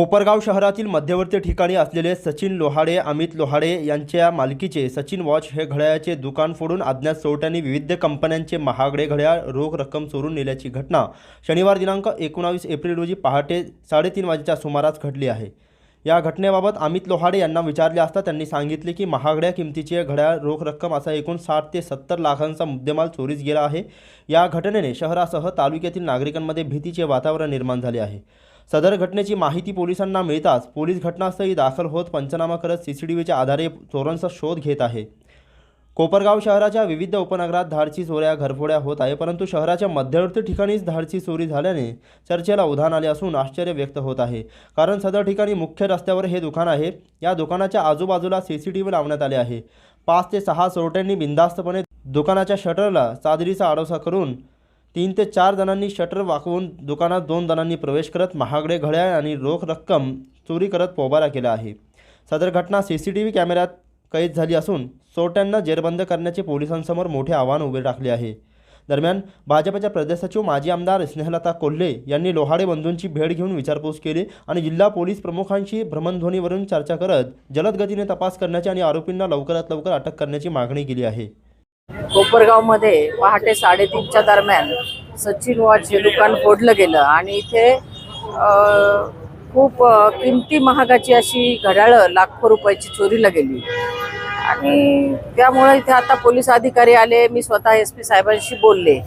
कोपरगाव शहरातील मध्यवर्ती ठिकाणी असलेले सचिन लोहाडे अमित लोहाडे यांच्या मालकीचे सचिन वॉच हे घड्याळाचे दुकान फोडून अज्ञात चोरट्यांनी विविध कंपन्यांचे महागडे घड्याळ रोख रक्कम चोरून नेल्याची घटना शनिवार दिनांक एकोणावीस एप्रिल रोजी पहाटे साडेतीन वाजेच्या सुमारास घडली आहे. या घटनेबाबत अमित लोहाडे यांना विचारले असता त्यांनी सांगितले की महागड्या किमतीचे घड्याळ रोख रक्कम असा एकूण साठ ते सत्तर लाखांचा मुद्देमाल चोरीस गेला आहे. या घटनेने शहरासह तालुक्यातील नागरिकांमध्ये भीतीचे वातावरण निर्माण झाले आहे. सदर घटनेची माहिती पोलिसांना मिळताच पोलीस घटनास्थळी दाखल होत पंचनामा करत सी सी टी व्हीच्या आधारे चोरांचा शोध घेत आहे. कोपरगाव शहराच्या विविध उपनगरात धाडची चोऱ्या घरफोड्या होत आहे परंतु शहराच्या मध्यवर्ती ठिकाणीच धाडची चोरी झाल्याने चर्चेला उधाण आले असून आश्चर्य व्यक्त होत आहे. कारण सदर ठिकाणी मुख्य रस्त्यावर हे दुकान आहे. या दुकानाच्या आजूबाजूला सी सी टी व्ही लावण्यात आले आहे. पाच ते सहा चोरट्यांनी बिनधास्तपणे दुकानाच्या शटरला चादरीचा आडोसा करून तीन ते चार जणांनी शटर वाकवून दुकानात दोन जणांनी प्रवेश करत महागडे घड्याळ आणि रोख रक्कम चोरी करत पोबारा केला आहे. सदर घटना सी सी टी व्ही कॅमेऱ्यात कैद झाली असून चोरट्यांना जेरबंद करण्याचे पोलिसांसमोर मोठे आव्हान उभे टाकले आहे. दरम्यान भाजपच्या प्रदेश सचिव माजी आमदार स्नेहलता कोल्हे यांनी लोहाडे बंधूंची भेट घेऊन विचारपूस केली आणि जिल्हा पोलीस प्रमुखांशी भ्रमणध्वनीवरून चर्चा करत जलद गतीने तपास करण्याची आणि आरोपींना लवकरात लवकर अटक करण्याची मागणी केली आहे. कोपरगावमध्ये पहाटे साडेतीनच्या दरम्यान सचिन वॉच हे दुकान फोडलं गेलं आणि इथे खूप किमती महागाची अशी घड्याळं लाखो रुपयाची चोरीला गेली. आणि त्यामुळे इथे आता पोलीस अधिकारी आले मी स्वतः एस पी साहेबांशी बोलले.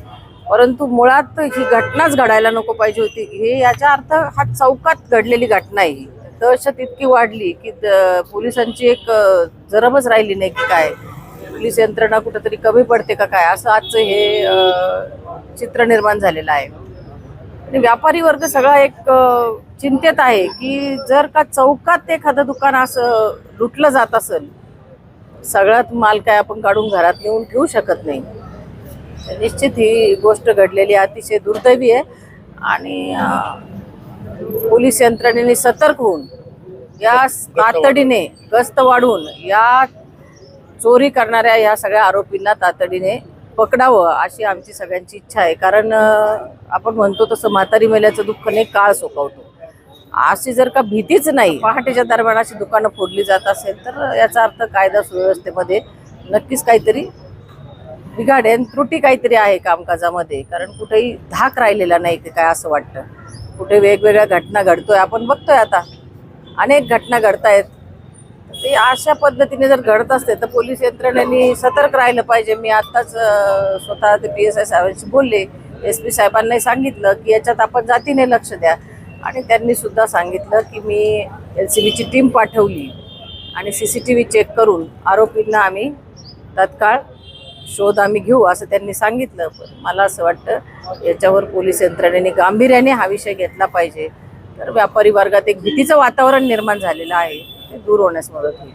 परंतु मुळात ही घटनाच घडायला नको पाहिजे होती. हे याचा अर्थ हा चौकात घडलेली घटना आहे ही. दहशत इतकी वाढली की पोलिसांची एक जरबच राहिली नाही की काय. पोलीस यंत्रणा कुठंतरी कमी पडते का काय? असं आजचं हे चित्र निर्माण झालेलं आहे. आणि व्यापारी वर्ग सगळा एक चिंतेत आहे की जर का चौकात एखादं दुकान असं लुटलं जात असेल सगळ्यात माल काय आपण काढून घरात नेऊन ठेवू शकत नाही. निश्चित ही गोष्ट घडलेली अतिशय दुर्दैवी आहे. आणि पोलीस यंत्रणेने सतर्क होऊन या तातडीने गस्त वाढून या चोरी करणाऱ्या या सगळ्या आरोपींना तातडीने पकडावं अशी आमची सगळ्यांची इच्छा आहे. कारण आपण म्हणतो तसं म्हातारी मेल्याचं दुःख नाही काळ सोकवतो. अशी जर का भीतीच नाही पहाटेच्या दरम्यान अशी दुकानं फोडली जात असेल तर याचा अर्थ कायदा सुव्यवस्थेमध्ये नक्कीच काहीतरी बिघाड आहे. त्रुटी काहीतरी आहे कामकाजामध्ये कारण कुठेही धाक राहिलेला नाही की काय असं वाटतं. कुठे वेगवेगळ्या घटना घडतोय आपण बघतोय आता. अनेक घटना घडतायत. ते अशा पद्धतीने जर घडत असते तर पोलीस यंत्रणेने सतर्क राहिलं पाहिजे. मी आत्ताच स्वतः ते पी एस आय साहेबांशी बोलले. एस पी साहेबांनाही सांगितलं की याच्यात आपण जातीने लक्ष द्या. आणि त्यांनी सुद्धा सांगितलं की मी एल सी बीची टीम पाठवली आणि C C T V check करून आरोपींना आम्ही तत्काळ शोध आम्ही घेऊ असं त्यांनी सांगितलं. पण मला असं वाटतं याच्यावर पोलीस यंत्रणेने गांभीर्याने हा विषय घेतला पाहिजे. तर व्यापारी वर्गात एक भीतीचं वातावरण निर्माण झालेलं आहे. ते दूर होण्यास मदत होईल